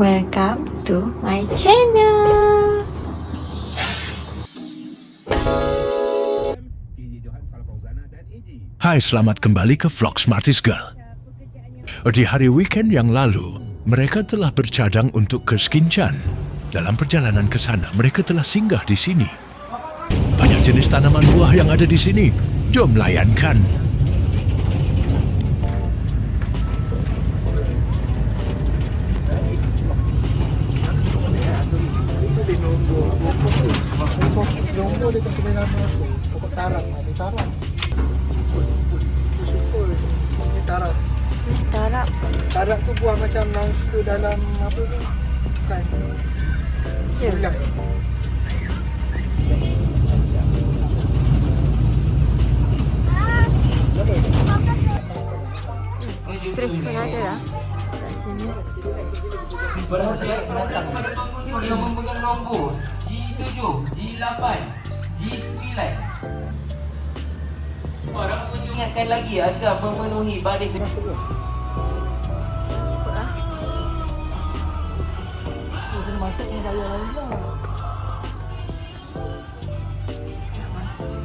Welcome to my channel. Hai, selamat kembali ke Vlog Smarties Girl. Di hari weekend yang lalu, mereka telah bercadang untuk ke Skincan. Dalam perjalanan ke sana, mereka telah singgah di sini. Banyak jenis tanaman buah yang ada di sini. Jom layankan. Tu dalam apa tu? Bukan. Ya. Bilang. Terus pun ada lah. Kat sini. Yang memegang nombor G7, G8, G9 Orang ingatkan lagi agar memenuhi baris masuk ni bayar lagi lah.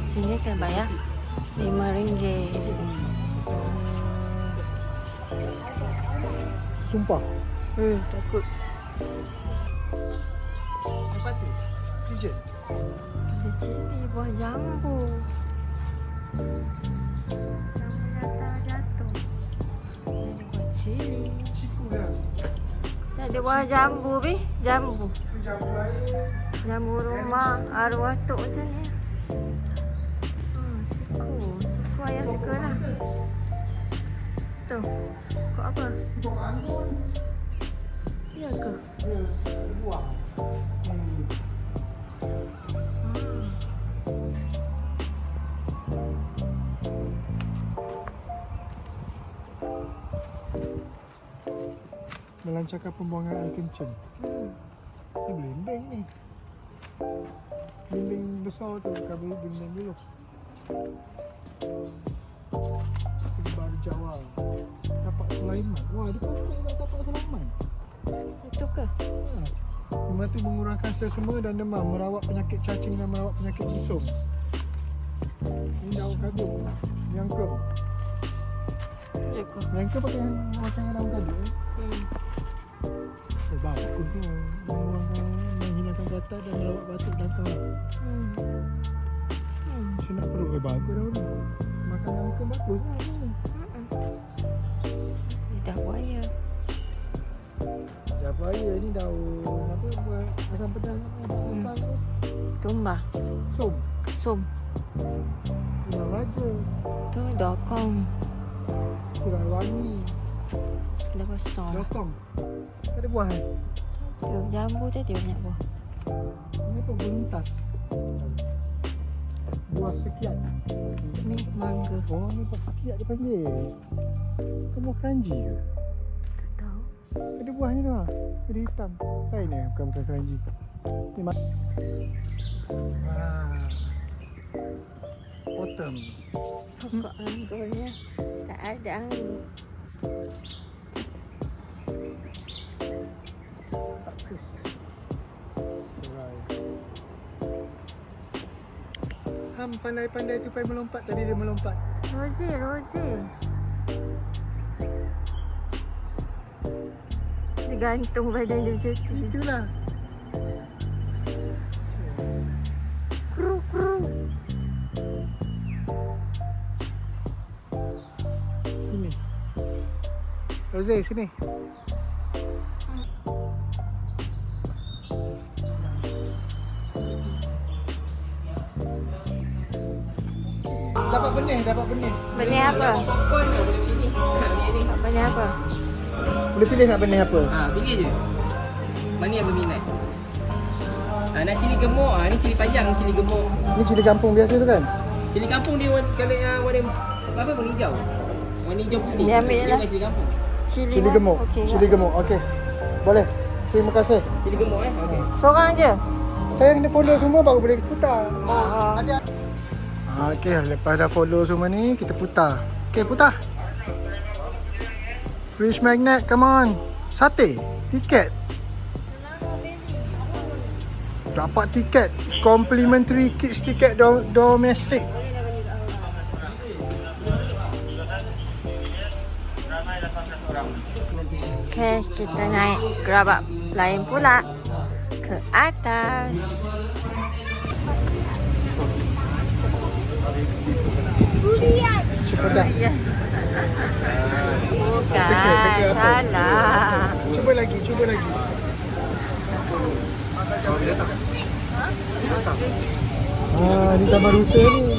Sini kan bayar lima ringgit. Sumpah. Hmm, takut. Apa tu? Pigeon. Ada cili buah jambu. Jambu jatuh jatuh. Ada buah cili. Ciku lah. Ada buah jambu bi. Jambu. Jambu rumah arwah tok macam ni. Hmm. Siku ayah suka lah. Tu. Kau apa? Pokok anggur. Melancarkan pembuangan air kencing. Ni blending ni. Blending besar tu. Kabel blending dulu. Ini baru Jawa. Tapak Sulaiman. Wah, dia patut nak tapak Sulaiman. Itu ke? Ha. Membantu mengurangkan sesama dan demam, merawat penyakit cacing dan merawat penyakit busung. Ini daun kadung. Yang ke? Ya ke? Yang ke pakai makan daun kadung. Eh? Hmm. Bagus tu. Menghilangkan gatal dan merawat batuk dan kahak. Hmm. Hmm, senak perut. Eh, bagus daun ni. Makan daun ke bagus lah. Mm-mm. Lidah buaya. Dah bahaya ni daun apa buat asam pedas asam tu. Tumbah. Som. Som. Tulang raja. Tu dokong. Tulang wangi. Dah kosong. Dokong. Tak ada buah kan? Tu jambu tadi banyak buah. Ini apa buntas? Buah sekian. Ni mangga. Oh, ni buah sekian dia panggil. Kan buah keranji ke? Tak tahu. Ada buahnya tu lah. Ada hitam. Lain eh, bukan bukan keranji. Ni mak. Wah. Autumn. Pokok anggurnya tak ada anggur. Ham pandai-pandai tu pandai melompat. Tadi dia melompat. Rosie, Rosie. Dia gantung badan dia macam tu. Itulah. Kru kru. Sini. Rose sini. Benih, dapat benih. Benih apa? Benih apa? Boleh pilih nak benih apa? Ha, pilih je Mana yang berminat ha, Nak cili gemuk, ha, ni cili panjang cili gemuk Ni cili kampung biasa tu kan? Cili kampung dia warna, kalau yang warna Apa warna hijau Warna hijau putih Ni ambil je lah. cili kampung Cili, Cili gemuk. Okey. Cili gemuk. Okey. Boleh. Terima kasih. Cili gemuk eh okay. Seorang je? Saya kena follow semua baru boleh putar. Oh. Ada. Okey, lepas dah follow semua ni, kita putar. Okey, putar. Fish magnet, come on. Sate, tiket. Dapat tiket Complimentary kids tiket do- domestik Okay, kita naik gerabak lain pula ke atas. Cepat dah Ya. Bukan, salah. Cuba lagi Cuba lagi Ah, ni taman rusa ni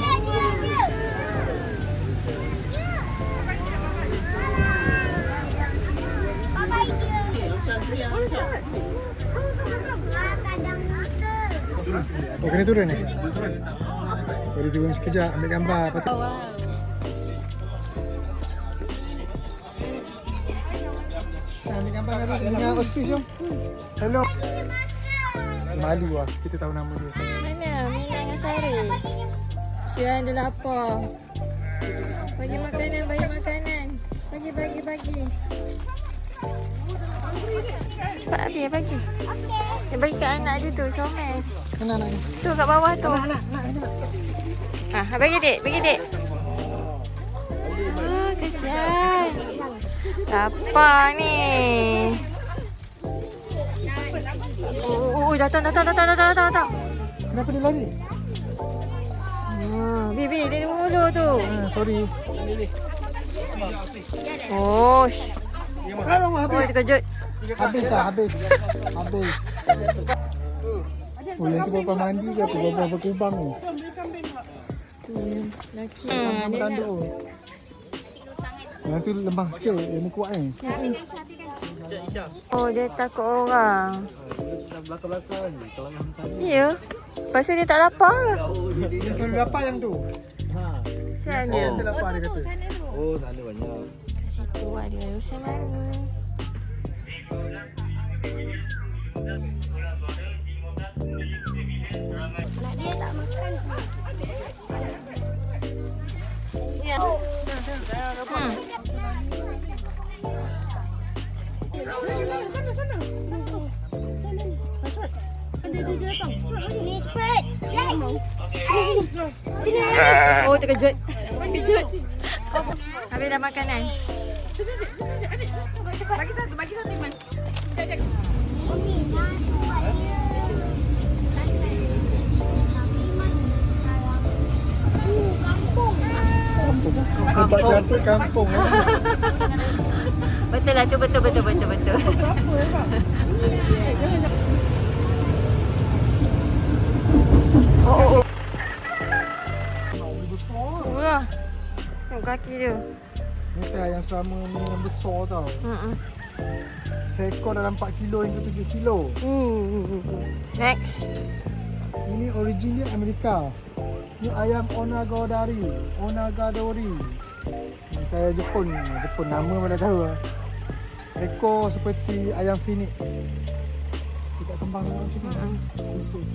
Oh, kena turun ni? Boleh turun sekejap ambil gambar lepas tu. Ambil gambar dengan dengan ostrich jom. Hello. Malu lah kita tahu nama dia. Mana Mina dengan Sari? Dia ada lapar. Bagi makanan, bagi makanan. Bagi, bagi, bagi. Cepat habis, bagi. Dia bagi kat anak dia tu, comel. Mana anak ni? Tu kat bawah tu. Ha, bagi dik, bagi dik. Ah, kesian. Lapar ni. Oh, oh, datang, datang, datang, datang, datang, datang. Kenapa dia lari? Ah, Bibi, dia di mulu tu. Ah, sorry. Oh, Alamak, oh, habis. terkejut. Habis dah, habis. Habis. Oh, yang tu berapa mandi ke apa? Berapa kubang ni? Laki. Hmm, Ah, dia nak. Yang tu lemah sikit, yang ni kuat ni. Oh, dia takut orang. Ya. Lepas tu dia tak lapar ke? Dia selalu dapat yang tu. Kesian Dia dia. selalu lapar dia kata. Kat situ ada urusan mana. Ya. Oh, terkejut. Terkejut. Habis dah makanan. Sebab cantik kampung. eh. Betul lah tu betul betul betul betul. oh oh oh. Wah. Tengok kaki dia. Ni teh yang selama ni yang besar tau. Hmm. Seekor dalam 4 kilo hingga 7 kilo. Hmm. Next. Ini origin dia Amerika. Ni ayam onagadori. Onagadori. Ni saya Jepun. Jepun nama mana tahu lah. Ekor seperti ayam phoenix. Tidak kembang macam ni. Hmm. Okey.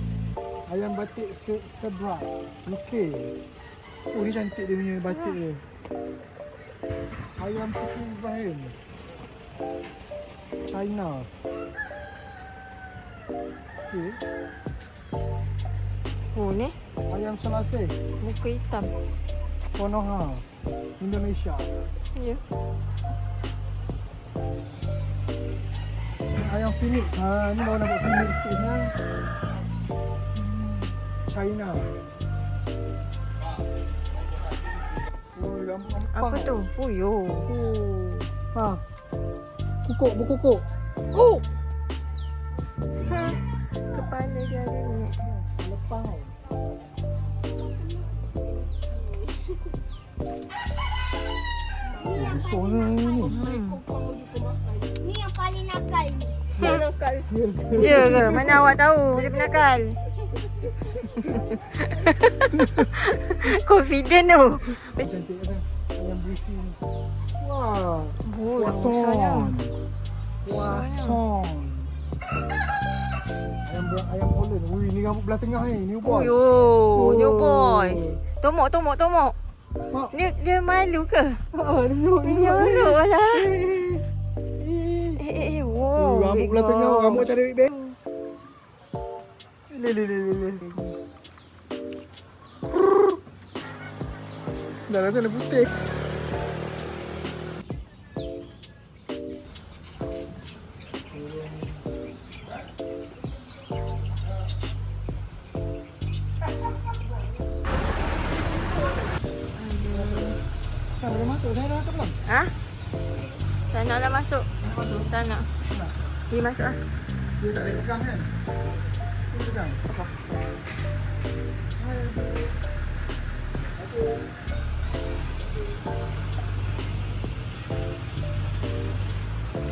Ayam batik se sebra. UK. Oh ni cantik dia punya batik dia. Ayam suku Ibrahim. China. Okey. Oh ni Ayam selasih. muka hitam. Konoha. Indonesia. Ya. Ni ayam phoenix. Ha, ni baru nampak phoenix sikit. China. Oh, Apa tu? Oh yo. Oh. Ha. Kukuk, berkukuk. Oh! Ha. Kepala dia ada ni. Lepang. Oh, besar ni. Ni yang paling nakal ni. Ya ke? Mana awak tahu dia penakal? Confident tu. Cantik kan? Ayam berisi ni. Wah. Oh, besarnya. Ayam Holland. Ui, ni rambut belah tengah ni. New Oh boy. yo, new boys. Tomok, tomok, tomok. Mak. Dia, dia malu ke? Ah, ni new. Dia malu lah. Eh, eh, Oh, wow. rambut belah tengah. Rambut Beckham. Le le le le le. Dah dah dah putih. Ha? Tak nak lah masuk. Tak nak. Pergi masuk lah. Dia tak boleh pegang kan? Dia pegang. Apa?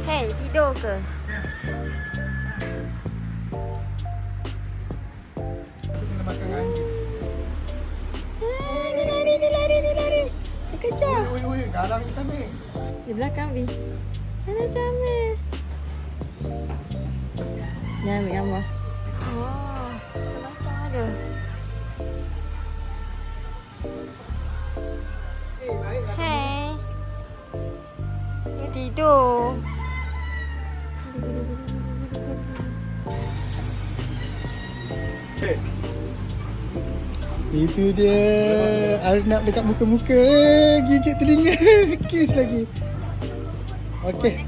Hey, tidur ke? Kita kena makan anjing. Dia kejar. Oi, oi, garang kita ni. Di belakang Bi. Ada sama. Dah ambil gambar. Oh, macam-macam ada. Eh, baik lah. Hey. Dia tidur. Itu dia. Arif nak dekat muka-muka. Gigit telinga. Kiss lagi. Okey.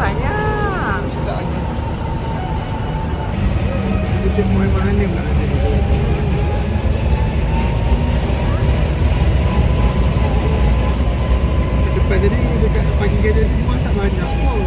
Banyak. Sedap ni. Dia cek mahal-mahal ni pula ada. Depan tadi dekat pagi kerja ni memang tak banyak pun.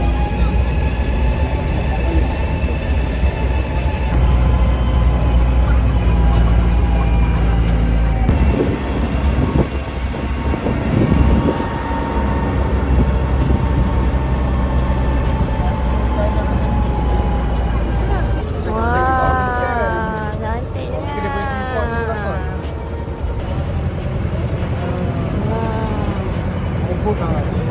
Wah, cantiknya. Kita boleh import ni dapat. Wah. Obo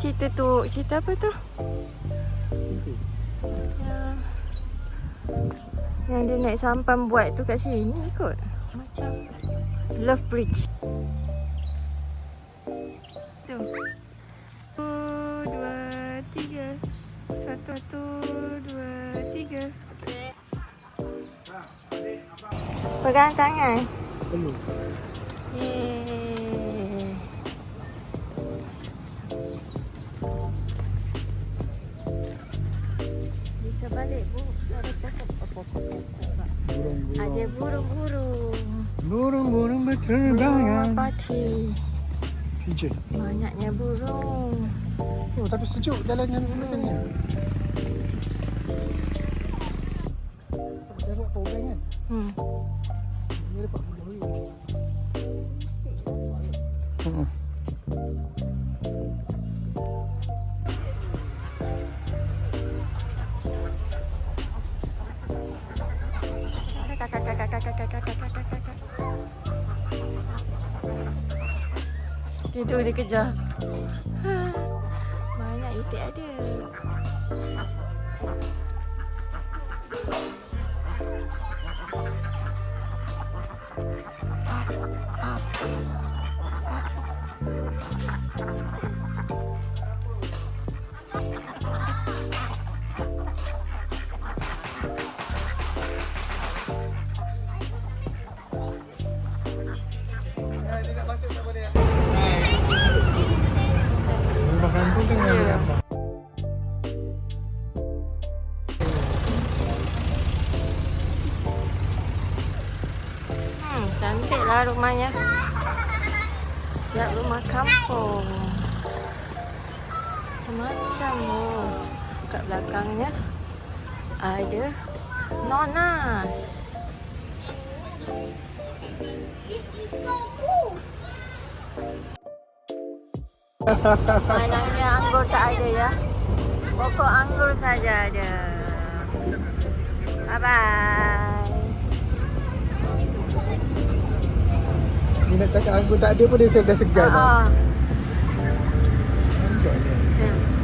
cerita tu, cerita apa tu? Yang, yang dia naik sampan buat tu kat sini kot. Macam Love Bridge. Tu. Satu, dua, tiga. Satu, satu, dua, tiga. Pegang tangan. Burung-burung. Ada burung-burung. Burung-burung Burung berterbangan. merpati. PJ. Banyaknya burung. Oh, tapi sejuk jalan yang macam ni. Kan? Hmm. Tidur dia kejar. Banyak Hmm, cantik lah rumahnya. Siap rumah kampung. Macam-macam oh. kat belakangnya ada nonas. Mainannya anggur tak ada ya. Pokok anggur saja ada. Bye bye. Ni nak cakap anggur tak ada pun dia dah segan. Oh. oh. Hmm,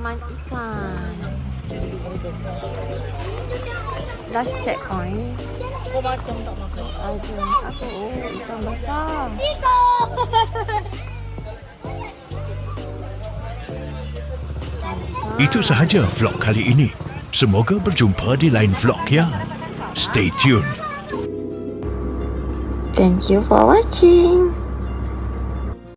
Laman ikan. Last checkpoint. Ada apa? Oh, ikan besar. Nico. Itu sahaja vlog kali ini. Semoga berjumpa di lain vlog ya. Stay tuned. Thank you for watching.